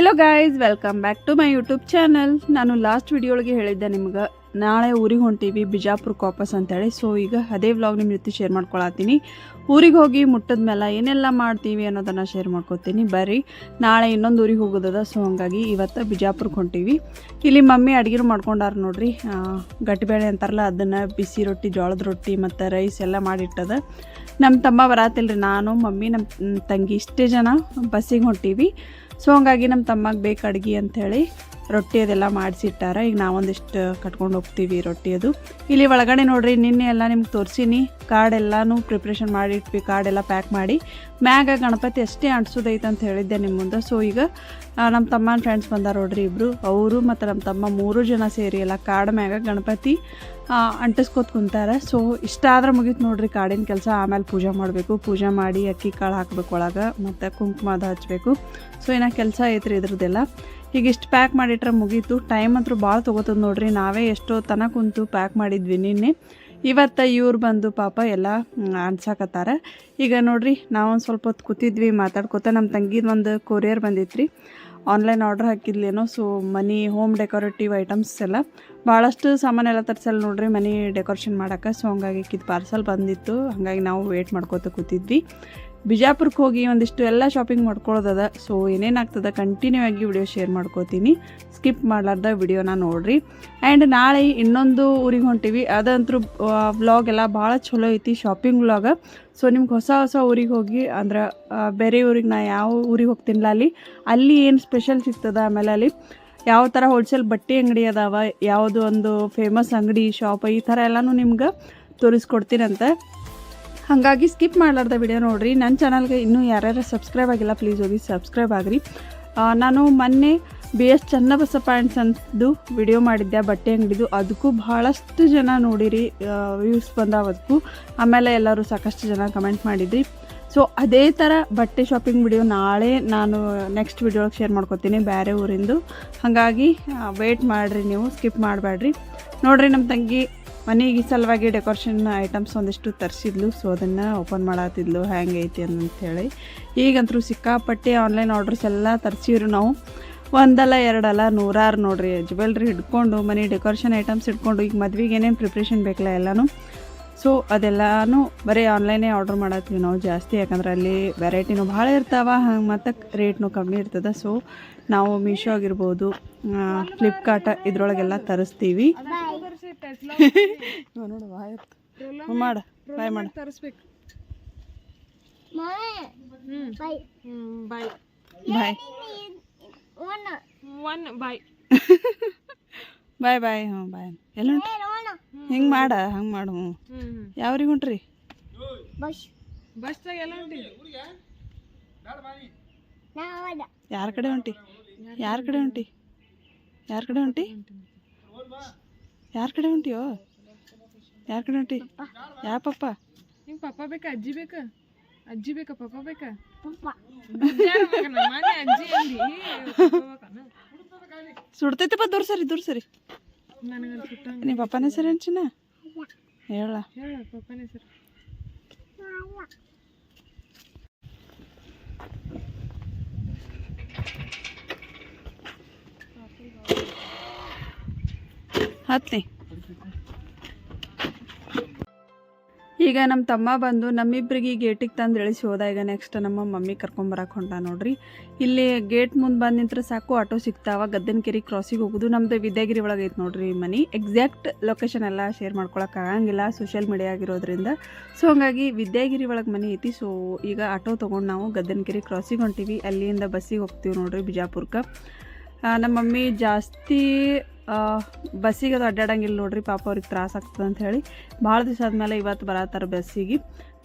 Hello guys welcome back to my YouTube channel ನಾನು last video ಒಳಗೆ ಹೇಳಿದ್ದೆ ನಿಮ್ಗೆ, ನಾಳೆ ಊರಿಗೆ ಹೊಂಟೀವಿ ಬಿಜಾಪುರಕ್ಕೆ ವಾಪಸ್ ಅಂತೇಳಿ. ಸೊ ಈಗ ಅದೇ ವ್ಲಾಗ್ ನಿಮ್ಮ ಜೊತೆ ಶೇರ್ ಮಾಡ್ಕೊಳತ್ತೀನಿ. ಊರಿಗೆ ಹೋಗಿ ಮುಟ್ಟದ ಮೇಲೆ ಏನೆಲ್ಲ ಮಾಡ್ತೀವಿ ಅನ್ನೋದನ್ನು ಶೇರ್ ಮಾಡ್ಕೊತೀನಿ. ಬರ್ರಿ, ನಾಳೆ ಇನ್ನೊಂದು ಊರಿಗೆ ಹೋಗೋದದ. ಸೊ ಹಂಗಾಗಿ ಇವತ್ತು ಬಿಜಾಪುರಕ್ಕೆ ಹೊಂಟೀವಿ. ಇಲ್ಲಿ ಮಮ್ಮಿ ಅಡುಗೆ ಮಾಡ್ಕೊಂಡಾರ ನೋಡ್ರಿ. ಗಟ್ಟಿಬೇಳೆ ಅಂತಾರಲ್ಲ, ಅದನ್ನು ಬಿಸಿ ರೊಟ್ಟಿ, ಜೋಳದ ರೊಟ್ಟಿ ಮತ್ತು ರೈಸ್ ಎಲ್ಲ ಮಾಡಿಟ್ಟದ. ನಮ್ಮ ತಮ್ಮ ಬರಾತಿಲ್ರಿ ನಾನು, ಮಮ್ಮಿ ನಮ್ಮ ತಂಗಿ ಇಷ್ಟೇ ಜನ ಬಸ್ಸಿಗೆ ಹೊಂಟೀವಿ. ಸೊ ಹಂಗಾಗಿ ನಮ್ಮ ತಮ್ಮಗೆ ಬೇಕು ಅಡುಗೆ ಅಂಥೇಳಿ ರೊಟ್ಟಿ ಅದೆಲ್ಲ ಮಾಡಿಸಿಟ್ಟಾರ. ಈಗ ನಾವೊಂದಿಷ್ಟು ಕಟ್ಕೊಂಡು ಹೋಗ್ತೀವಿ ರೊಟ್ಟಿ ಅದು ಇಲ್ಲಿ ಒಳಗಡೆ ನೋಡ್ರಿ, ನಿನ್ನೆ ಎಲ್ಲ ನಿಮ್ಗೆ ತೋರಿಸಿನಿ. ಕಾರ್ಡ್ ಎಲ್ಲಾನು ಪ್ರಿಪ್ರೇಷನ್ ಮಾಡಿ ಇಟ್ವಿ, ಕಾರ್ಡ್ ಎಲ್ಲ ಪ್ಯಾಕ್ ಮಾಡಿ. ಮ್ಯಾಗ ಗಣಪತಿ ಅಷ್ಟೇ ಅಂಟಿಸೋದೈತೆ ಅಂತ ಹೇಳಿದ್ದೆ ನಿಮ್ಮ ಮುಂದೆ. ಸೊ ಈಗ ನಮ್ಮ ತಮ್ಮನ ಫ್ರೆಂಡ್ಸ್ ಬಂದಾರ ನೋಡ್ರಿ ಇಬ್ಬರು ಅವರು ಮತ್ತು ನಮ್ಮ ತಮ್ಮ ಮೂರು ಜನ ಸೇರಿ ಎಲ್ಲ ಕಾಡ್ ಮ್ಯಾಗ ಗಣಪತಿ ಅಂಟಿಸ್ಕೊತ ಕುಂತಾರೆ. ಸೊ ಇಷ್ಟ ಆದ್ರೆ ಮುಗೀತು ನೋಡ್ರಿ ಕಾಡಿನ ಕೆಲಸ. ಆಮೇಲೆ ಪೂಜೆ ಮಾಡಬೇಕು. ಪೂಜೆ ಮಾಡಿ ಅಕ್ಕಿ ಕಾಳು ಹಾಕ್ಬೇಕು ಒಳಗೆ, ಮತ್ತು ಕುಂಕುಮ ಅದು ಹಚ್ಚಬೇಕು ಸೊ ಏನೋ ಕೆಲಸ ಐತ್ರಿ ಇದ್ರದ್ದೆಲ್ಲ. ಈಗ ಇಷ್ಟು ಪ್ಯಾಕ್ ಮಾಡಿಟ್ರೆ ಮುಗೀತು. ಟೈಮ್ ಅಂತೂ ಭಾಳ ತೊಗೋತದ ನೋಡ್ರಿ. ನಾವೇ ಎಷ್ಟೋ ತನ ಕುಂತು ಪ್ಯಾಕ್ ಮಾಡಿದ್ವಿ ನಿನ್ನೆ. ಇವತ್ತು ಇವ್ರು ಬಂದು ಪಾಪ ಎಲ್ಲ ಅನ್ಸಾಕತ್ತಾರ. ಈಗ ನೋಡ್ರಿ, ನಾವೊಂದು ಸ್ವಲ್ಪ ಹೊತ್ತು ಕೂತಿದ್ವಿ, ಮಾತಾಡ್ಕೋತ. ನಮ್ಮ ತಂಗಿದ ಒಂದು ಕೊರಿಯರ್ ಬಂದಿತ್ತು online order ಹಾಕಿದ್ಲೇನೋ so many home decorative items ಎಲ್ಲ. ಭಾಳಷ್ಟು ಸಾಮಾನೆಲ್ಲ ತರಿಸಲ್ಲ ನೋಡ್ರಿ, ಮನಿ ಡೆಕೋರೇಷನ್ ಮಾಡೋಕೆ. ಸೊ ಹಂಗಾಗಿ ಇದು ಪಾರ್ಸಲ್ ಬಂದಿತ್ತು. ಹಾಗಾಗಿ ನಾವು ವೇಟ್ ಮಾಡ್ಕೋತ ಕೂತಿದ್ವಿ. ಬಿಜಾಪುರಕ್ಕೆ ಹೋಗಿ ಒಂದಿಷ್ಟು ಎಲ್ಲ ಶಾಪಿಂಗ್ ಮಾಡ್ಕೊಳ್ಳೋದದ ಸೊ ಏನೇನಾಗ್ತದೆ ಕಂಟಿನ್ಯೂ ಆಗಿ ವಿಡಿಯೋ ಶೇರ್ ಮಾಡ್ಕೋತೀನಿ. ಸ್ಕಿಪ್ ಮಾಡಲಾರ್ದ ವಿಡಿಯೋನ ನೋಡ್ರಿ. ಆ್ಯಂಡ್ ನಾಳೆ ಇನ್ನೊಂದು ಊರಿಗೆ ಹೊಂಟೀವಿ. ಅದಂತರೂ ವ್ಲಾಗ್ ಎಲ್ಲ ಭಾಳ ಚಲೋ ಐತಿ ಶಾಪಿಂಗ್ ವ್ಲಾಗ ಸೊ ನಿಮ್ಗೆ ಹೊಸ ಹೊಸ ಊರಿಗೆ ಹೋಗಿ, ಅಂದ್ರೆ ಬೇರೆ ಊರಿಗೆ ನಾ ಯಾವ ಊರಿಗೆ ಹೋಗ್ತೀನಿಲ್ಲ ಅಲ್ಲಿ. ಅಲ್ಲಿ ಏನು ಸ್ಪೆಷಲ್ ಸಿಗ್ತದ ಆಮೇಲೆ ಅಲ್ಲಿ? ಯಾವ ಥರ ಹೋಲ್ಸೇಲ್ ಬಟ್ಟೆ ಅಂಗಡಿ ಅದಾವ, ಯಾವುದು ಒಂದು ಫೇಮಸ್ ಅಂಗಡಿ ಶಾಪ್ ಈ ಥರ ಎಲ್ಲನೂ ನಿಮ್ಗೆ ತೋರಿಸ್ಕೊಡ್ತೀನಂತೆ. ಹಾಗಾಗಿ ಸ್ಕಿಪ್ ಮಾಡಲಾರ್ದ ವಿಡಿಯೋ ನೋಡಿರಿ. ನನ್ನ ಚಾನಲ್ಗೆ ಇನ್ನೂ ಯಾರ್ಯಾರು ಸಬ್ಸ್ಕ್ರೈಬ್ ಆಗಿಲ್ಲ ಪ್ಲೀಸ್ ಹೋಗಿ ಸಬ್ಸ್ಕ್ರೈಬ್ ಆಗಿರಿ. ನಾನು ಮೊನ್ನೆ ಬಿ ಎಸ್ ಚನ್ನಬಸಪ್ಪ ಆ್ಯಂಡ್ ಸನ್ಸ್ದು ವಿಡಿಯೋ ಮಾಡಿದ್ದೆ, ಬಟ್ಟೆ ಅಂಗಡಿದು. ಅದಕ್ಕೂ ಭಾಳಷ್ಟು ಜನ ನೋಡಿರಿ ವ್ಯೂಸ್ ಬಂದಾವ ಅದಕ್ಕೂ ಆಮೇಲೆ ಎಲ್ಲರೂ ಸಾಕಷ್ಟು ಜನ ಕಮೆಂಟ್ ಮಾಡಿದ್ರಿ. ಸೊ ಅದೇ ಥರ ಬಟ್ಟೆ ಶಾಪಿಂಗ್ ವಿಡಿಯೋ ನಾಳೆ ನಾನು ನೆಕ್ಸ್ಟ್ ವಿಡಿಯೋ ಒಳಗೆ ಶೇರ್ ಮಾಡ್ಕೊತೀನಿ ಬೇರೆ ಊರಿಂದು. ಹಾಗಾಗಿ ವೆಯ್ಟ್ ಮಾಡಿರಿ ನೀವು ಸ್ಕಿಪ್ ಮಾಡಬೇಡ್ರಿ ನೋಡಿರಿ ನಮ್ಮ ತಂಗಿ ಮನೆಗೆ ಸಲುವಾಗಿ ಡೆಕೋರೇಷನ್ ಐಟಮ್ಸ್ ಒಂದಿಷ್ಟು ತರಿಸಿದ್ಲು. ಸೊ ಅದನ್ನು ಓಪನ್ ಮಾಡತ್ತಿದ್ಲು ಹ್ಯಾಂಗ್ ಐತಿ ಅಂತೇಳಿ ಈಗಂತರೂ ಸಿಕ್ಕಾಪಟ್ಟೆ ಆನ್ಲೈನ್ ಆರ್ಡರ್ಸ್ ಎಲ್ಲ ತರಿಸಿವ್ರಿ ನಾವು. ಒಂದಲ್ಲ, ಎರಡಲ್ಲ, ನೂರಾರು ನೋಡ್ರಿ. ಜ್ಯುವೆಲ್ರಿ ಹಿಡ್ಕೊಂಡು, ಮನೆ ಡೆಕೋರೇಷನ್ ಐಟಮ್ಸ್ ಹಿಡ್ಕೊಂಡು, ಈಗ ಮದ್ವೆಗೆ ಏನೇನು ಪ್ರಿಪ್ರೇಷನ್ ಬೇಕಲ್ಲ ಎಲ್ಲನೂ. ಸೊ ಅದೆಲ್ಲನೂ ಬರೀ ಆನ್ಲೈನೇ ಆರ್ಡ್ರ್ ಮಾಡತ್ತೀವಿ ನಾವು ಜಾಸ್ತಿ. ಯಾಕಂದ್ರೆ ಅಲ್ಲಿ ವೆರೈಟಿನೂ ಭಾಳ ಇರ್ತಾವ, ಹಂಗೆ ಮತ್ತು ರೇಟ್ನೂ ಕಮ್ಮಿ ಇರ್ತದೆ. ಸೊ ನಾವು ಮೀಶೋ ಆಗಿರ್ಬೋದು ಫ್ಲಿಪ್ಕಾರ್ಟ್ ಇದ್ರೊಳಗೆಲ್ಲ ತರಿಸ್ತೀವಿ. ನೋಡು ಬಾಯ್ ಮಾಡ. ಬಾಯ್ ಮಾಡ ತರಿಸ್ಬೇಕು. Bye. Bye bye One. One bye bye bye ಹ್ಞೂ ಬಾಯ್ ಎಲ್ಲ. ಹಿಂಗೆ ಮಾಡ ಹಂಗೆ ಮಾಡು. ಹ್ಞೂ ಯಾವ್ರಿಗೆ ಹೊಂಟ್ರಿ. ಬಸ್ದಾಗ ಎಲ್ಲ one. ಯಾರ ಕಡೆ ಹೊಂಟಿ ಯಾರ ಕಡೆ ಹೊಂಟಿ ಯಾರ ಕಡೆ ಹೊಂಟಿ ಯಾರ ಕಡೆ ಹೊಂಟಿಯೋ ಯಾರ ಕಡೆ ಹೊಂಟಿ ಯಾ ಪಪ್ಪ? ನಿಂಗೆ ಪಪ್ಪ ಬೇಕಾ? ಅಜ್ಜಿ ಬೇಕಾ? ಅಜ್ಜಿ ಬೇಕಾ? ಪಪ್ಪ ಬೇಕಾ? Papa. ಯಾರ ಮಗನ? ಮೊನ್ನೆ ಅಜ್ಜಿ ಅಂದಿ. ಪಪ್ಪ ಬೇಕನ? ಸುಡ್ತೈತಪ್ಪ ದೂರ ಸರಿ ದೂರ ಸರಿ. ನನಗಂತ ಸುಟ್ಟಂಗ ನಿಮ್ಮ ಪಪ್ಪನ ಹೆಸರು ಏನು ಚಿನ್ನ? ಹೇಳ. ಹೇಳ ಪಪ್ಪನ ಹೆಸರು. ಹತ್ನಿ ಈಗ ನಮ್ಮ ತಮ್ಮ ಬಂದು ನಮ್ಮಿಬ್ಬರಿಗೆ ಗೇಟಿಗೆ ತಂದು ಇಳಿಸಿ ಹೋದ. ಈಗ ನೆಕ್ಸ್ಟ್ ನಮ್ಮ ಮಮ್ಮಿ ಕರ್ಕೊಂಬರಕ್ಕೆ ಹೊಂಟ ನೋಡ್ರಿ. ಇಲ್ಲಿ ಗೇಟ್ ಮುಂದೆ ಬಂದು ನಿಂತ್ರೆ ಸಾಕು, ಆಟೋ ಸಿಗ್ತಾವ ಗದ್ದನಕೆರೆ ಕ್ರಾಸಿಗೆ ಹೋಗೋದು. ನಮ್ಮದು ವಿದ್ಯಾಗಿರಿ ಒಳಗೆ ಐತೆ ನೋಡ್ರಿ ಮನೆ. ಎಕ್ಸಾಕ್ಟ್ ಲೊಕೇಶನ್ ಎಲ್ಲ ಶೇರ್ ಮಾಡ್ಕೊಳಕ್ಕೆ ಆಗಂಗಿಲ್ಲ ಸೋಷಿಯಲ್ ಮೀಡಿಯಾ ಆಗಿರೋದ್ರಿಂದ. ಸೊ ಹಂಗಾಗಿ ವಿದ್ಯಾಗಿರಿ ಒಳಗೆ ಮನೆ ಐತಿ. ಸೊ ಈಗ ಆಟೋ ತೊಗೊಂಡು ನಾವು ಗದ್ದನಕೆರೆ ಕ್ರಾಸಿಗೆ ಹೊಂಟೀವಿ. ಅಲ್ಲಿಂದ ಬಸ್ಸಿಗೆ ಹೋಗ್ತೀವಿ ನೋಡ್ರಿ ಬಿಜಾಪುರಕ್ಕೆ ನಮ್ಮ ಮಮ್ಮಿ ಜಾಸ್ತಿ ಬಸ್ಸಿಗೆ ಅದು ಅಡ್ಡಾಡಂಗಿಲ್ಲ ನೋಡ್ರಿ ಪಾಪ ಅವ್ರಿಗೆ ತ್ರಾಸ ಆಗ್ತದೆ ಅಂತ ಹೇಳಿ. ಭಾಳ ದಿವಸ ಆದಮೇಲೆ ಇವತ್ತು ಬರತ್ತಾರ ಬಸ್ಸಿಗೆ.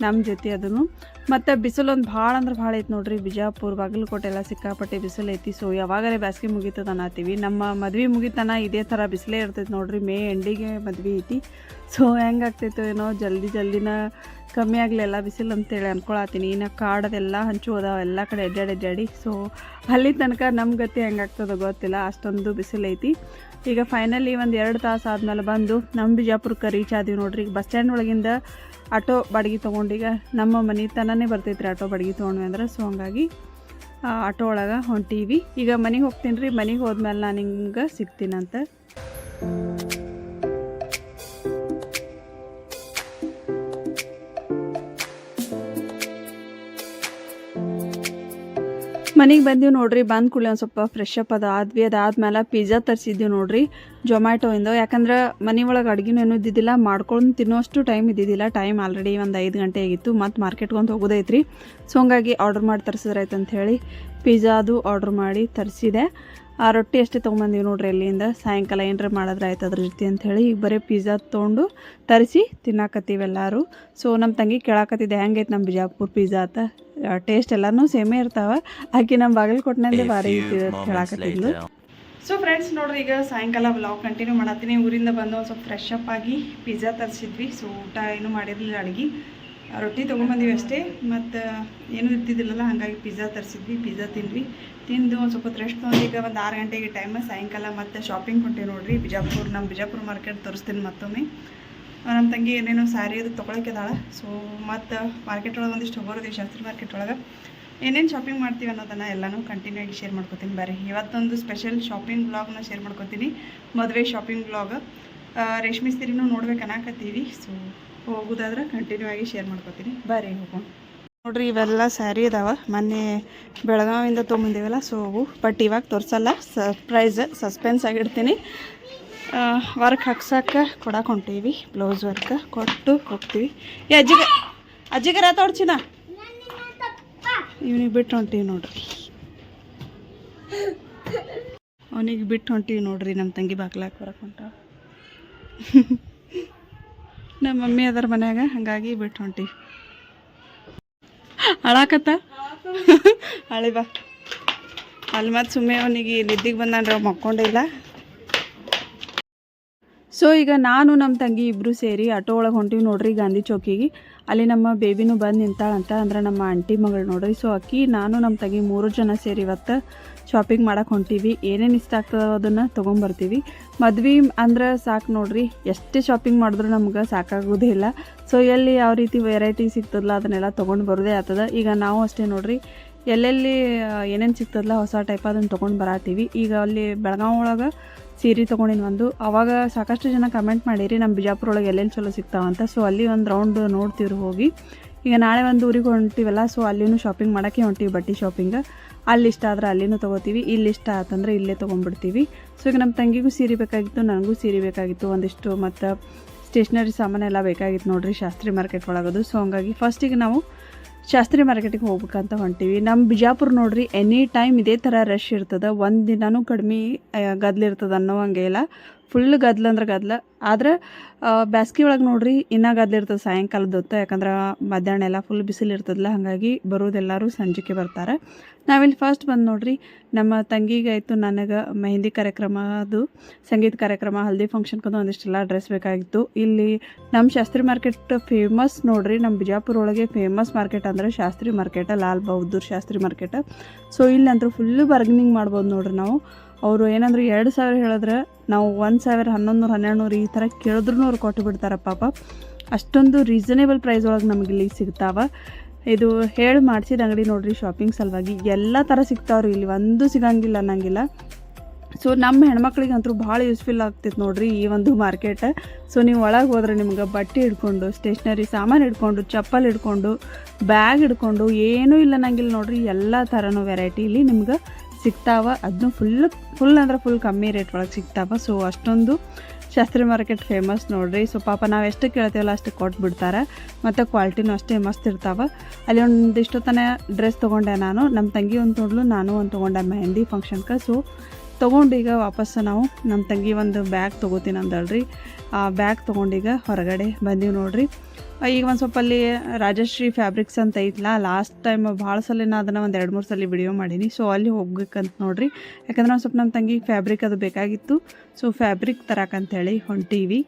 ನಮ್ಮ ಜೊತೆ ಅದನ್ನು. ಮತ್ತು ಬಿಸಿಲು ಒಂದು ಭಾಳ ಅಂದ್ರೆ ಭಾಳ ಐತೆ ನೋಡ್ರಿ. ಬಿಜಾಪುರ, ಬಾಗಲಕೋಟೆ ಎಲ್ಲ ಸಿಕ್ಕಾಪಟ್ಟೆ ಬಿಸಿಲು ಐತಿ. ಸೊ ಯಾವಾಗಲೇ ಬೇಸಿಗೆ ಮುಗೀತದ ಅನ್ನತ್ತೀವಿ ನಮ್ಮ ಮದ್ವೆ ಮುಗಿತನ ಇದೇ ಥರ ಬಿಸಿಲೇ ಇರ್ತೈತೆ ನೋಡ್ರಿ. ಮೇ ಎಂಡಿಗೆ ಮದ್ವೆ ಐತಿ. ಸೊ ಹೆಂಗಾಗ್ತೈತೋ ಏನೋ ಜಲ್ದಿ ಜಲ್ದಿನ ಕಮ್ಮಿ ಆಗಲಿಲ್ಲ ಬಿಸಿಲು ಅಂತೇಳಿ ಅಂದ್ಕೊಳತ್ತೀನಿ ಇನ್ನು ಕಾಡದೆಲ್ಲ ಹಂಚು ಅದಾವ ಎಲ್ಲ ಕಡೆ ಅಡ್ಡಾಡಿ ಅಡ್ಡಾಡಿ ಸೊ ಅಲ್ಲಿ ತನಕ ನಮ್ಮ ಗತಿ ಹೆಂಗಾಗ್ತದೋ ಗೊತ್ತಿಲ್ಲ. ಅಷ್ಟೊಂದು ಬಿಸಿಲು ಐತಿ. ಈಗ ಫೈನಲಿ ಒಂದು ಎರಡು ತಾಸು ಆದಮೇಲೆ ಬಂದು ನಮ್ಮ ಬಿಜಾಪುರಕ್ಕೆ ರೀಚ್ ಆದೀವಿ ನೋಡ್ರಿ. ಬಸ್ ಸ್ಟ್ಯಾಂಡ್ ಒಳಗಿಂದ ಆಟೋ ಬಾಡಿಗೆ ಈಗ ನಮ್ಮ ಮನೆ ತನನೇ ರೀ ಆಟೋ ಬಾಡಿಗೆ ತೊಗೊಂಡ್ವಿ ಅಂದ್ರೆ ಸೊ ಹಂಗಾಗಿ ಆಟೋ ಒಳಗೆ ಹೊಂಟೀವಿ. ಈಗ ಮನೆಗೆ ಹೋಗ್ತೀನಿ ರೀ, ಮನೆಗೆ ಹೋದ್ಮೇಲೆ ನಾನು ಹಿಂಗೆ ಸಿಗ್ತೀನಂತ. ಮನೆಗೆ ಬಂದೀವಿ ನೋಡ್ರಿ, ಬಂದ ಕೂಡಲೇ ಒಂದು ಸ್ವಲ್ಪ ಫ್ರೆಶ್ ಅಪ್ ಅದು ಆದ್ವಿ ಅದಾದ್ಮೇಲೆ ಪಿಜ್ಜಾ ತರಿಸಿದ್ದೀವಿ ನೋಡ್ರಿ ಜೊಮ್ಯಾಟೊಯಿಂದ ಯಾಕಂದ್ರೆ ಮನೆ ಒಳಗೆ ಅಡುಗೆನೂ ಏನೂ ಇದ್ದಿದ್ದಿಲ್ಲ, ಮಾಡ್ಕೊಂಡು ತಿನ್ನೋಷ್ಟು ಟೈಮ್ ಇದ್ದಿದ್ದಿಲ್ಲ ಟೈಮ್ ಆಲ್ರೆಡಿ ಒಂದು ಐದು ಗಂಟೆ ಆಗಿತ್ತು, ಮತ್ತು ಮಾರ್ಕೆಟ್ಗೆ ಒಂದು ಹೋಗೋದೈತ್ರಿ. ಸೊ ಹಂಗಾಗಿ ಆರ್ಡ್ರ್ ಮಾಡಿ ತರಿಸಿದ್ರಾಯ್ತು ಅಂತ ಹೇಳಿ ಪಿಜ್ಜಾದು ಆರ್ಡ್ರ್ ಮಾಡಿ ತರಿಸಿದೆ. ಆ ರೊಟ್ಟಿ ಅಷ್ಟೇ ತೊಗೊಂಬಂದಿವಿ ನೋಡ್ರಿ ಅಲ್ಲಿಂದ. ಸಾಯಂಕಾಲ ಏನರ ಮಾಡಿದ್ರೆ ಆಯ್ತು ಅದ್ರ ಜೊತೆ ಅಂಥೇಳಿ ಹೇಳಿ ಈಗ ಬರೀ ಪಿಜ್ಜಾ ತೊಗೊಂಡು ತರಿಸಿ ತಿನ್ನಾಕತ್ತೀವಿ ಎಲ್ಲರೂ. ಸೊ ನಮ್ಮ ತಂಗಿ ಕೇಳಾಕತ್ತಿದ್ದೆ ಹೆಂಗೈತೆ ನಮ್ಮ ಬಿಜಾಪುರ ಪಿಜ್ಜಾ ಅಂತ? ಟೇಸ್ಟ್ ಎಲ್ಲನೂ ಸೇಮೇ ಇರ್ತಾವೆ. ಆಕೆ ನಮ್ಮ ಬಾಗಲಕೋಟ್ನಿಂದ ಭಾರಿ ಕೇಳಾಕತ್ತಿದ್ದು ಸೊ ಫ್ರೆಂಡ್ಸ್ ನೋಡ್ರಿ ಈಗ ಸಾಯಂಕಾಲ ಬ್ಲಾಗ್ ಕಂಟಿನ್ಯೂ ಮಾಡತ್ತೀನಿ. ಊರಿಂದ ಬಂದು ಒಂದು ಸ್ವಲ್ಪ ಫ್ರೆಶ್ ಅಪ್ ಆಗಿ ಪಿಜ್ಜಾ ತರಿಸಿದ್ವಿ. ಸೊ ಊಟ ಏನು ಮಾಡಿರಲಿಲ್ಲ ಅಡುಗೆ. ರೊಟ್ಟಿ ತೊಗೊಂಬಂದಿವಿ ಅಷ್ಟೇ, ಮತ್ತು ಏನೂ ಇರ್ತಿದ್ದಿಲ್ಲಲ್ಲ, ಹಾಗಾಗಿ ಪಿಜ್ಜಾ ತರಿಸಿದ್ವಿ ಪಿಜ್ಜಾ ತಿಂದ್ವಿ. ತಿಂದು ಒಂದು ಸ್ವಲ್ಪ ರೆಸ್ಟ್ ತೊಗೊಂಡು ಈಗ ಒಂದು ಆರು ಗಂಟೆಗೆ ಟೈಮ್ ಸಾಯಂಕಾಲ ಮತ್ತು ಶಾಪಿಂಗ್ ಕೊಟ್ಟೆ ನೋಡ್ರಿ, ಬಿಜಾಪುರ ನಮ್ಮ ಬಿಜಾಪುರ ಮಾರ್ಕೆಟ್ ತೋರಿಸ್ತೀನಿ ಮತ್ತೊಮ್ಮೆ. ನಮ್ಮ ತಂಗಿ ಏನೇನೋ ಸ್ಯಾರಿ ಅದು ತೊಗೊಳಕ್ಕಿದಾಳ ಸೊ ಮತ್ತು ಮಾರ್ಕೆಟ್ ಒಳಗೆ ಒಂದಿಷ್ಟು ಹೋಗೋದು ಶಾಸ್ತ್ರಿ ಮಾರ್ಕೆಟ್ ಒಳಗೆ. ಏನೇನು ಶಾಪಿಂಗ್ ಮಾಡ್ತೀವಿ ಅನ್ನೋದನ್ನು ಎಲ್ಲನೂ ಕಂಟಿನ್ಯೂ ಆಗಿ ಶೇರ್ ಮಾಡ್ಕೊತೀನಿ ಬರ್ರಿ ಇವತ್ತೊಂದು ಸ್ಪೆಷಲ್ ಶಾಪಿಂಗ್ ಬ್ಲಾಗ್ನ ಶೇರ್ ಮಾಡ್ಕೊತೀನಿ, ಮದುವೆ ಶಾಪಿಂಗ್ ಬ್ಲಾಗ್ ರೇಷ್ಮೆ ಸೀರೆನೂ ನೋಡ್ಬೇಕು ಅನ್ನಕತ್ತೀವಿ ಸೊ ಹೋಗೋದಾದ್ರೆ ಕಂಟಿನ್ಯೂ ಆಗಿ ಶೇರ್ ಮಾಡ್ಕೊತೀನಿ. ಬರ್ರಿ ಹೋಗೋಣ. ನೋಡ್ರಿ ಇವೆಲ್ಲ ಸ್ಯಾರಿ ಇದಾವೆ ಮೊನ್ನೆ ಬೆಳಗಾವಿಂದ ತೊಗೊಂಡಿದ್ದೀವಲ್ಲ ಸೊ ಅವು ಬಟ್ ಇವಾಗ ತೋರಿಸಲ್ಲ. ಸರ್ಪ್ರೈಸ್ ಸಸ್ಪೆನ್ಸ್ ಆಗಿಡ್ತೀನಿ. ವರ್ಕ್ ಹಾಕ್ಸಕ್ಕೆ ಕೊಡಕ್ಕೆ ಹೊಂಟೀವಿ. ಬ್ಲೌಸ್ ವರ್ಕ್ ಕೊಟ್ಟು ಹೋಗ್ತೀವಿ. ಏ, ಅಜ್ಜಿಗ ಅಜ್ಜಿಗರ ರಾತೋಡ್ಚಿನ ಇವನಿಗೆ ಬಿಟ್ಟು ಹೊಂಟೀವಿ ನೋಡ್ರಿ. ಅವನಿಗೆ ಬಿಟ್ಟು ಹೊಂಟೀವಿ ನೋಡ್ರಿ ನಮ್ಮ ತಂಗಿ ಬಾಗ್ಲಾಕ್ ಬರಕ್ಕೆ ಹೊಂಟ ನಮ್ಮ ಮಮ್ಮಿ ಅದರ ಮನ್ಯಾಗ, ಹಂಗಾಗಿ ಬಿಟ್ಟು ಹೊಂಟಿ. ಅಳಾಕತ್ತ ಅಳಿ ಬಾ. ಅಲ್ಲಿ ಮತ್ತೆ ಸುಮ್ಮನೆ ಅವನಿಗೆ ನಿದ್ದಿಗೆ ಬಂದಾನ್ರಿ ಮಕ್ಕೊಂಡಿಲ್ಲ ಸೊ ಈಗ ನಾನು ನಮ್ಮ ತಂಗಿ ಇಬ್ಬರು ಸೇರಿ ಆಟೋ ಒಳಗೆ ಹೊಂಟೀವಿ ನೋಡ್ರಿ ಗಾಂಧಿ ಚೌಕಿಗೆ. ಅಲ್ಲಿ ನಮ್ಮ ಬೇಬಿನೂ ಬಂದು ನಿಂತಾಳಂತ ಅಂದ್ರೆ ನಮ್ಮ ಆಂಟಿ ಮಗಳು ನೋಡ್ರಿ. ಸೊ ಅಕ್ಕಿ, ನಾನು ನಮ್ಮ ತಂಗಿ ಮೂರು ಜನ ಸೇರಿ ಇವತ್ತು ಶಾಪಿಂಗ್ ಮಾಡೋಕೆ ಹೊಂಟೀವಿ. ಏನೇನು ಇಷ್ಟ ಆಗ್ತದೋ ಅದನ್ನು ತೊಗೊಂಬರ್ತೀವಿ ಮದ್ವೆ ಅಂದ್ರೆ ಸಾಕು ನೋಡ್ರಿ. ಎಷ್ಟೇ ಶಾಪಿಂಗ್ ಮಾಡಿದ್ರು ನಮ್ಗೆ ಸಾಕಾಗೋದೇ ಇಲ್ಲ. ಸೊ ಎಲ್ಲಿ ಯಾವ ರೀತಿ ವೆರೈಟಿ ಸಿಗ್ತದಲ್ಲ ಅದನ್ನೆಲ್ಲ ತೊಗೊಂಡು ಬರೋದೇ ಆಗ್ತದ ಈಗ ನಾವು ಅಷ್ಟೇ ನೋಡ್ರಿ. ಎಲ್ಲೆಲ್ಲಿ ಏನೇನು ಸಿಗ್ತದಲ್ಲ ಹೊಸ ಟೈಪ್ ಅದನ್ನು ತೊಗೊಂಡು ಬರತ್ತೀವಿ ಈಗ ಅಲ್ಲಿ ಬೆಳಗಾವಿ ಒಳಗೆ ಸೀರೆ ತೊಗೊಂಡಿನ ಒಂದು ಅವಾಗ ಸಾಕಷ್ಟು ಜನ ಕಮೆಂಟ್ ಮಾಡಿರಿ ನಮ್ಮ ಬಿಜಾಪುರ ಒಳಗೆ ಎಲ್ಲೆಲ್ಲಿ ಚಲೋ ಸಿಗ್ತಾವಂತ ಸೊ ಅಲ್ಲಿ ಒಂದು ರೌಂಡ್ ನೋಡ್ತೀವ್ರಿ ಹೋಗಿ. ಈಗ ನಾಳೆ ಒಂದು ಊರಿಗೆ ಹೊಂಟಿವಲ್ಲ ಸೊ ಅಲ್ಲಿನೂ ಶಾಪಿಂಗ್ ಮಾಡೋಕ್ಕೆ ಹೊಂಟಿವಿ ಬಟ್ಟೆ ಶಾಪಿಂಗ್ ಅಲ್ಲಿ ಇಷ್ಟ ಆದ್ರೆ ಅಲ್ಲಿನೂ ತೊಗೋತೀವಿ, ಇಲ್ಲಿ ಇಷ್ಟ ಆತಂದ್ರೆ ಇಲ್ಲೇ ತೊಗೊಂಡ್ಬಿಡ್ತೀವಿ. ಸೊ ಈಗ ನಮ್ಮ ತಂಗಿಗೂ ಸೀರೆ ಬೇಕಾಗಿತ್ತು, ನನಗೂ ಸೀರೆ ಬೇಕಾಗಿತ್ತು, ಒಂದಿಷ್ಟು ಮತ್ತು ಸ್ಟೇಷ್ನರಿ ಸಾಮಾನೆಲ್ಲ ಬೇಕಾಗಿತ್ತು ನೋಡ್ರಿ, ಶಾಸ್ತ್ರಿ ಮಾರ್ಕೆಟ್ ಒಳಗದು. ಸೊ ಹಂಗಾಗಿ ಫಸ್ಟಿಗೆ ನಾವು ಶಾಸ್ತ್ರಿ ಮಾರ್ಕೆಟಿಗೆ ಹೋಗ್ಬೇಕಂತ ಹೊಂಟೀವಿ. ನಮ್ಮ ಬಿಜಾಪುರ ನೋಡ್ರಿ ಎನಿ ಟೈಮ್ ಇದೇ ಥರ ರಶ್ ಇರ್ತದೆ, ಒಂದು ದಿನವೂ ಕಡಿಮೆ ಗದ್ಲಿರ್ತದೆ ಅನ್ನೋ ಹಂಗೆ ಇಲ್ಲ. ಫುಲ್ ಗದ್ಲ ಅಂದ್ರೆ ಗದ್ಲ. ಆದ್ರೆ ಬ್ಯಾಸ್ಗೆ ಒಳಗೆ ನೋಡ್ರಿ, ಇನ್ನೂ ಗದ್ಲ ಇರ್ತದೆ ಸಾಯಂಕಾಲದ ಹೊತ್ತು. ಯಾಕಂದ್ರೆ, ಮಧ್ಯಾಹ್ನ ಎಲ್ಲ ಫುಲ್ ಬಿಸಿಲು ಇರ್ತದಲ್ಲ ಹಾಗಾಗಿ ಬರೋದೆಲ್ಲರೂ ಸಂಜೆಗೆ ಬರ್ತಾರೆ. ನಾವಿಲ್ಲಿ ಫಸ್ಟ್ ಬಂದು ನೋಡ್ರಿ, ನಮ್ಮ ತಂಗಿಗೆ ಆಯಿತು ನನಗೆ ಮೆಹಂದಿ ಕಾರ್ಯಕ್ರಮ ಅದು ಸಂಗೀತ ಕಾರ್ಯಕ್ರಮ, ಹಲ್ದಿ ಫಂಕ್ಷನ್ಗೆ ಒಂದಿಷ್ಟೆಲ್ಲ ಡ್ರೆಸ್ ಬೇಕಾಗಿತ್ತು. ಇಲ್ಲಿ ನಮ್ಮ ಶಾಸ್ತ್ರಿ ಮಾರ್ಕೆಟ್ ಫೇಮಸ್ ನೋಡ್ರಿ ನಮ್ಮ ಬಿಜಾಪುರ ಒಳಗೆ ಫೇಮಸ್ ಮಾರ್ಕೆಟ್ ಅಂದರೆ Shastri market Lal Bahadur Shastri market so ಇಲ್ಲಿ ಅಂತೂ ಫುಲ್ಲು ಬಾರ್ಗನಿಂಗ್ ಮಾಡ್ಬೋದು ನೋಡ್ರಿ ನಾವು. ಅವರು ಏನಂದ್ರೆ ಎರಡು ಸಾವಿರ ಹೇಳಿದ್ರೆ ನಾವು ಒಂದು ಸಾವಿರ, ಹನ್ನೊಂದು ನೂರು, ಹನ್ನೆರಡು ನೂರು ಈ ಥರ ಕೇಳಿದ್ರು ಅವ್ರು ಕೊಟ್ಟು ಬಿಡ್ತಾರೆ ಪಾಪ. ಅಷ್ಟೊಂದು ರೀಸನೇಬಲ್ ಪ್ರೈಸ್ ಒಳಗೆ ನಮಗೆ ಇಲ್ಲಿ ಸಿಗ್ತಾವ. ಇದು ಹೇಳಿ ಮಾಡಿಸಿದ ಅಂಗಡಿ ನೋಡ್ರಿ ಶಾಪಿಂಗ್ ಸಲುವಾಗಿ ಎಲ್ಲ ಥರ ಸಿಗ್ತಾವ್ರಿ ಇಲ್ಲಿ. ಒಂದು ಸಿಗಂಗಿಲ್ಲ, ಅನ್ನಂಗಿಲ್ಲ. ಸೊ ನಮ್ಮ ಹೆಣ್ಮಕ್ಳಿಗಂತೂ ಭಾಳ ಯೂಸ್ಫುಲ್ ಆಗ್ತೈತೆ ನೋಡ್ರಿ ಈ ಒಂದು ಮಾರ್ಕೆಟ್ ಸೊ ನೀವು ಒಳಗೆ ಹೋದ್ರೆ ನಿಮ್ಗೆ ಬಟ್ಟೆ ಹಿಡ್ಕೊಂಡು ಸ್ಟೇಷ್ನರಿ ಸಾಮಾನು ಹಿಡ್ಕೊಂಡು ಚಪ್ಪಲ್ ಹಿಡ್ಕೊಂಡು ಬ್ಯಾಗ್ ಹಿಡ್ಕೊಂಡು ಏನೂ ಇಲ್ಲ ನಂಗಿಲ್ಲ ನೋಡ್ರಿ. ಎಲ್ಲ ಥರನೂ ವೆರೈಟಿ ಇಲ್ಲಿ ನಿಮ್ಗೆ ಸಿಗ್ತಾವ. ಅದನ್ನು ಫುಲ್ ಫುಲ್ ಅಂದ್ರೆ ಫುಲ್ ಕಮ್ಮಿ ರೇಟ್ ಒಳಗೆ ಸಿಗ್ತಾವ. ಸೊ ಅಷ್ಟೊಂದು ಶಾಸ್ತ್ರಿ ಮಾರ್ಕೆಟ್ ಫೇಮಸ್ ನೋಡ್ರಿ. ಸೊ ಪಾಪ ನಾವು ಎಷ್ಟು ಕೇಳ್ತೀವಲ್ಲ ಅಷ್ಟು ಕೊಟ್ಟು ಬಿಡ್ತಾರೆ. ಮತ್ತು ಕ್ವಾಲಿಟಿನೂ ಅಷ್ಟೇ ಮಸ್ತ್ ಇರ್ತಾವೆ. ಅಲ್ಲಿ ಒಂದಿಷ್ಟು ತನ ಡ್ರೆಸ್ ತೊಗೊಂಡೆ ನಾನು. ನಮ್ಮ ತಂಗಿ ಒಂದು ತೊಗೊಂಡ್ಲು ನಾನು ಒಂದು ತೊಗೊಂಡೆ ಮೆಹಂದಿ ಫಂಕ್ಷನ್ಗೆ ಸೊ ಈಗ ವಾಪಸ್ ನಾವು ನಮ್ಮ ತಂಗಿ ಒಂದು ಬ್ಯಾಗ್ ತೊಗೋತೀನಿ ಅಂದಳ್ರಿ. ಆ ಬ್ಯಾಗ್ ತೊಗೊಂಡೀಗ ಹೊರಗಡೆ ಬಂದೀವಿ ನೋಡ್ರಿ. ಈಗ ಒಂದು ಸ್ವಲ್ಪ ಅಲ್ಲಿ ರಾಜಶ್ರೀ ಫ್ಯಾಬ್ರಿಕ್ಸ್ ಅಂತ ಐತ್ಲ ಲಾಸ್ಟ್ ಟೈಮ್ ಭಾಳ ಸಲ ನಾ ಅದನ್ನು ಒಂದು ಎರಡು ಮೂರು ಸಲ ವಿಡಿಯೋ ಮಾಡೀನಿ. ಸೊ ಅಲ್ಲಿ ಹೋಗ್ಬೇಕಂತ ನೋಡ್ರಿ. ಯಾಕಂದ್ರೆ ಒಂದು ಸ್ವಲ್ಪ ನಮ್ಮ ತಂಗಿಗೆ ಫ್ಯಾಬ್ರಿಕ್ ಅದು ಬೇಕಾಗಿತ್ತು. ಸೊ ಫ್ಯಾಬ್ರಿಕ್ ತರಕಂತೇಳಿ ಹೊಂಟೀವಿ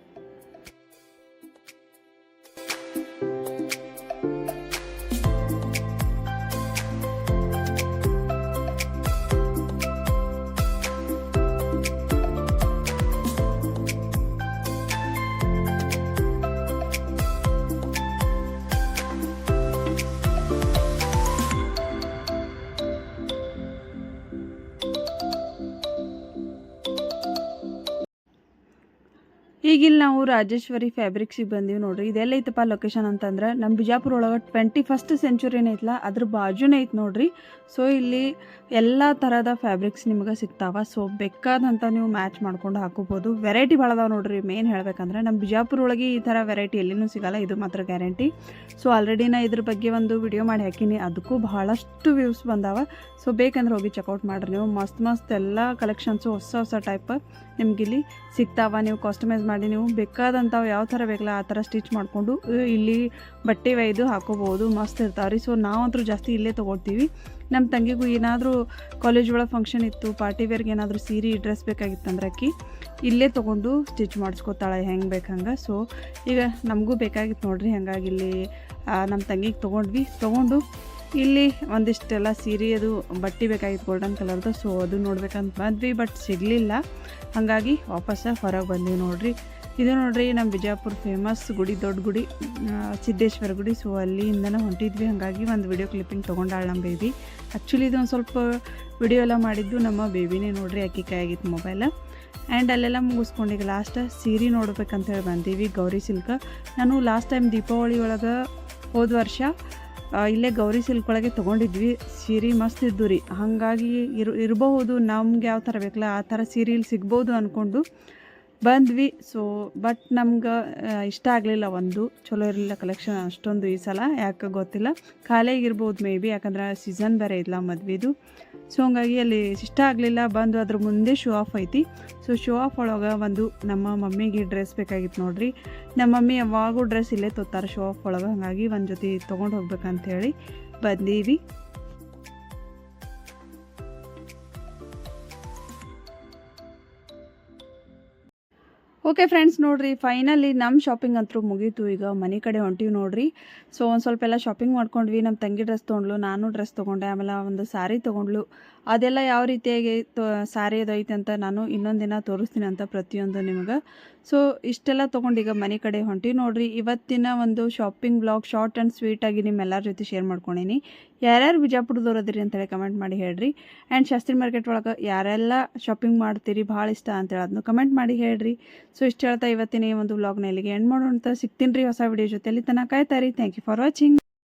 ಇಲ್ಲಿ ನಾವು ರಾಜೇಶ್ವರಿ ಫ್ಯಾಬ್ರಿಕ್ಸಿಗೆ ಬಂದೀವಿ ನೋಡ್ರಿ. ಇದೆಲ್ಲ ಐತಪ್ಪ ಲೊಕೇಶನ್ ಅಂತಂದ್ರೆ ನಮ್ಮ ಬಿಜಾಪುರ ಒಳಗೆ ಟ್ವೆಂಟಿ ಫಸ್ಟ್ ಸೆಂಚುರಿ ಐತಲ್ಲ ಅದ್ರ ಬಾಜುನೇ ಐತೆ ನೋಡ್ರಿ. ಸೊ ಇಲ್ಲಿ ಎಲ್ಲ ಥರದ ಫ್ಯಾಬ್ರಿಕ್ಸ್ ನಿಮ್ಗೆ ಸಿಗ್ತಾವ. ಸೊ ಬೇಕಾದಂಥ ನೀವು ಮ್ಯಾಚ್ ಮಾಡ್ಕೊಂಡು ಹಾಕೋಬೋದು. ವೆರೈಟಿ ಭಾಳ ಅದಾವ ನೋಡ್ರಿ. ಮೇನ್ ಹೇಳ್ಬೇಕಂದ್ರೆ ನಮ್ಮ ಬಿಜಾಪುರ ಒಳಗೆ ಈ ಥರ ವೆರೈಟಿ ಎಲ್ಲಿನೂ ಸಿಗಲ್ಲ. ಇದು ಮಾತ್ರ ಗ್ಯಾರಂಟಿ ಸೊ ಆಲ್ರೆಡಿ ನಾ ಇದ್ರ ಬಗ್ಗೆ ಒಂದು ವಿಡಿಯೋ ಮಾಡಿ ಹಾಕಿನಿ. ಅದಕ್ಕೂ ಬಹಳಷ್ಟು ವ್ಯೂಸ್ ಬಂದಾವ. ಸೊ ಬೇಕಂದ್ರೆ ಹೋಗಿ ಚೆಕ್ಔಟ್ ಮಾಡಿರಿ ನೀವು. ಮಸ್ತ್ ಮಸ್ತ್ ಎಲ್ಲ ಕಲೆಕ್ಷನ್ಸು ಹೊಸ ಹೊಸ ಟೈಪ್ ನಿಮ್ಗಿಲ್ಲಿ ಸಿಗ್ತಾವ. ನೀವು ಕಸ್ಟಮೈಸ್ ಮಾಡಿ ನೀವು ಬೇಕಾದಂಥವು ಯಾವ ಥರ ಬೇಕಲ್ಲ ಆ ಥರ ಸ್ಟಿಚ್ ಮಾಡಿಕೊಂಡು ಇಲ್ಲಿ ಬಟ್ಟೆ ಒಯ್ದು ಹಾಕೋಬೋದು, ಮಸ್ತ್ ಇರ್ತಾವೆ ರೀ ಸೊ ನಾವಂತೂ ಜಾಸ್ತಿ ಇಲ್ಲೇ ತೊಗೊಳ್ತೀವಿ. ನಮ್ಮ ತಂಗಿಗೂ ಏನಾದರೂ ಕಾಲೇಜ್ ಒಳಗೆ ಫಂಕ್ಷನ್ ಇತ್ತು ಪಾರ್ಟಿ ವೇರ್ಗೆ ಏನಾದರೂ ಸೀರೆ ಡ್ರೆಸ್ ಬೇಕಾಗಿತ್ತಂದ್ರೆ ಅಕ್ಕಿ, ಇಲ್ಲೇ ತೊಗೊಂಡು ಸ್ಟಿಚ್ ಮಾಡಿಸ್ಕೊತಾಳೆ, ಹೆಂಗೆ ಬೇಕು ಹಂಗೆ. ಸೊ ಈಗ ನಮಗೂ ಬೇಕಾಗಿತ್ತು ನೋಡ್ರಿ, ಹಾಗಾಗಿ ಇಲ್ಲಿ ನಮ್ಮ ತಂಗಿಗೆ ತೊಗೊಂಡ್ವಿ. ತೊಗೊಂಡು ಇಲ್ಲಿ ಒಂದಿಷ್ಟೆಲ್ಲ ಸೀರೆ ಅದು ಬಟ್ಟೆ ಬೇಕಾಗಿತ್ತು ಗೋಲ್ಡನ್ ಕಲರ್ದು ಸೊ ಅದು ನೋಡ್ಬೇಕಂತ ಬಂದ್ವಿ ಬಟ್ ಸಿಗಲಿಲ್ಲ. ಹಾಗಾಗಿ ವಾಪಸ್ ಹೊರಗೆ ಬಂದ್ವಿ ನೋಡ್ರಿ. ಇದು ನೋಡ್ರಿ ನಮ್ಮ ಬಿಜಾಪುರ ಫೇಮಸ್ ಗುಡಿ, ದೊಡ್ಡ ಗುಡಿ ಸಿದ್ದೇಶ್ವರ ಗುಡಿ. ಸೊ ಅಲ್ಲಿಂದನೇ ಹೊಂಟಿದ್ವಿ. ಹಾಗಾಗಿ ಒಂದು ವಿಡಿಯೋ ಕ್ಲಿಪ್ಪಿಂಗ್ ತೊಗೊಂಡಾಳ ನಮ್ಮ ಬೇಬಿ ಆ್ಯಕ್ಚುಲಿ ಇದು ಒಂದು ಸ್ವಲ್ಪ ವಿಡಿಯೋ ಎಲ್ಲ ಮಾಡಿದ್ದು ನಮ್ಮ ಬೇಬಿನೇ ನೋಡ್ರಿ, ಅಕ್ಕಿ ಕೈಯಾಗಿತ್ತು ಮೊಬೈಲ್ ಆ್ಯಂಡ್ ಅಲ್ಲೆಲ್ಲ ಮುಗಿಸ್ಕೊಂಡು ಈಗ ಲಾಸ್ಟ್ ಸೀರೆ ನೋಡ್ಬೇಕಂತ ಹೇಳಿ ಬಂದೀವಿ ಗೌರಿ ಸಿಲ್ಕ ನಾನು ಲಾಸ್ಟ್ ಟೈಮ್ ದೀಪಾವಳಿ ಒಳಗೆ ಹೋದ ವರ್ಷ ಇಲ್ಲೇ ಗೌರಿ ಸಿಲ್ಕ್ ಒಳಗೆ ತೊಗೊಂಡಿದ್ವಿ. ಸೀರೆ ಮಸ್ತ್ ಇದ್ದು ರೀ. ಹಾಗಾಗಿ ಇರು, ಇರಬಹುದು, ನಮ್ಗೆ ಯಾವ ಥರ ಬೇಕಲ್ಲ, ಆ ಥರ ಸೀರೆ ಸಿಗ್ಬೋದು ಅಂದ್ಕೊಂಡು ಬಂದ್ವಿ. ಸೊ ಬಟ್ ನಮ್ಗೆ ಇಷ್ಟ ಆಗಲಿಲ್ಲ ಒಂದು. ಚಲೋ ಇರಲಿಲ್ಲ ಕಲೆಕ್ಷನ್ ಅಷ್ಟೊಂದು ಈ ಸಲ, ಯಾಕೆ ಗೊತ್ತಿಲ್ಲ. ಖಾಲಿಯಾಗಿರ್ಬೋದು ಮೇ ಬಿ ಯಾಕಂದ್ರೆ ಸೀಸನ್ ಬೇರೆ ಇಲ್ಲ ಮದ್ವೆದು. ಸೊ ಹಂಗಾಗಿ ಅಲ್ಲಿ ಇಷ್ಟ ಆಗಲಿಲ್ಲ, ಬಂದು ಅದ್ರ ಮುಂದೆ ಶೋ ಆಫ್ ಐತಿ. ಸೊ ಶೋ ಆಫ್ ಒಳಗೆ ಒಂದು ನಮ್ಮ ಮಮ್ಮಿಗೆ ಡ್ರೆಸ್ ಬೇಕಾಗಿತ್ತು ನೋಡ್ರಿ. ನಮ್ಮ ಮಮ್ಮಿ ಯಾವಾಗೂ ಡ್ರೆಸ್ ಇಲ್ಲೇ ತೊತ್ತಾರೆ ಶೋ ಆಫ್ ಒಳಗೆ. ಹಾಗಾಗಿ ಒಂದು ಜೊತೆ ತೊಗೊಂಡು ಹೋಗ್ಬೇಕಂತ ಹೇಳಿ ಬಂದೀವಿ. ಓಕೆ ಫ್ರೆಂಡ್ಸ್ ನೋಡಿರಿ ಫೈನಲಿ ನಮ್ಮ ಶಾಪಿಂಗ್ ಅಂತೂ ಮುಗೀತು. ಈಗ ಮನೆ ಕಡೆ ಹೊಂಟೀವಿ ನೋಡ್ರಿ. ಸೊ ಒಂದು ಸ್ವಲ್ಪ ಎಲ್ಲ ಶಾಪಿಂಗ್ ಮಾಡ್ಕೊಂಡ್ವಿ. ನಮ್ಮ ತಂಗಿ ಡ್ರೆಸ್ ತೊಗೊಂಡ್ಲು ನಾನು ಡ್ರೆಸ್ ತೊಗೊಂಡೆ. ಆಮೇಲೆ ಒಂದು ಸಾರಿ ತೊಗೊಂಡ್ಲು ಅದೆಲ್ಲ ಯಾವ ರೀತಿಯಾಗಿ ತೊ, ಸಾರಿ ಅದು ಐತೆ ಅಂತ ನಾನು ಇನ್ನೊಂದು ದಿನ ತೋರಿಸ್ತೀನಿ ಅಂತ ಪ್ರತಿಯೊಂದು ನಿಮ್ಗೆ. ಸೊ ಇಷ್ಟೆಲ್ಲ ತೊಗೊಂಡು ಈಗ ಮನೆ ಕಡೆ ಹೊಂಟಿ. ನೋಡ್ರಿ, ಇವತ್ತಿನ ಒಂದು ಶಾಪಿಂಗ್ ಬ್ಲಾಗ್ ಶಾರ್ಟ್ ಆ್ಯಂಡ್ ಸ್ವೀಟಾಗಿ ನಿಮ್ಮೆಲ್ಲರ ಜೊತೆ ಶೇರ್ ಮಾಡ್ಕೊಂಡೀನಿ. ಯಾರ್ಯಾರು ಬಿಜಾಪುರದವ್ರು ಅದ್ರಿ ಅಂತೇಳಿ ಕಮೆಂಟ್ ಮಾಡಿ ಹೇಳ್ರಿ. ಆ್ಯಂಡ್ ಶಾಸ್ತ್ರಿ ಮಾರ್ಕೆಟ್ ಒಳಗೆ ಯಾರೆಲ್ಲ ಶಾಪಿಂಗ್ ಮಾಡ್ತೀರಿ, ಭಾಳ ಇಷ್ಟ ಅಂತೇಳಿ ಅದನ್ನು ಕಮೆಂಟ್ ಮಾಡಿ ಹೇಳ್ರಿ. ಸೊ ಇಷ್ಟು ಹೇಳ್ತಾ ಇವತ್ತಿನ ಈ ಒಂದು ಬ್ಲಾಗ್ನ ಇಲ್ಲಿಗೆ ಎಂಡ್ ಮಾಡೋಣ ಸಿಗ್ತೀನಿ ರೀ ಹೊಸ ವಿಡಿಯೋ ಜೊತೆಯಲ್ಲಿ. ತನಕ ಕಾಯ್ತಾರಿ ಥ್ಯಾಂಕ್ ಯು ಫಾರ್ ವಾಚಿಂಗ್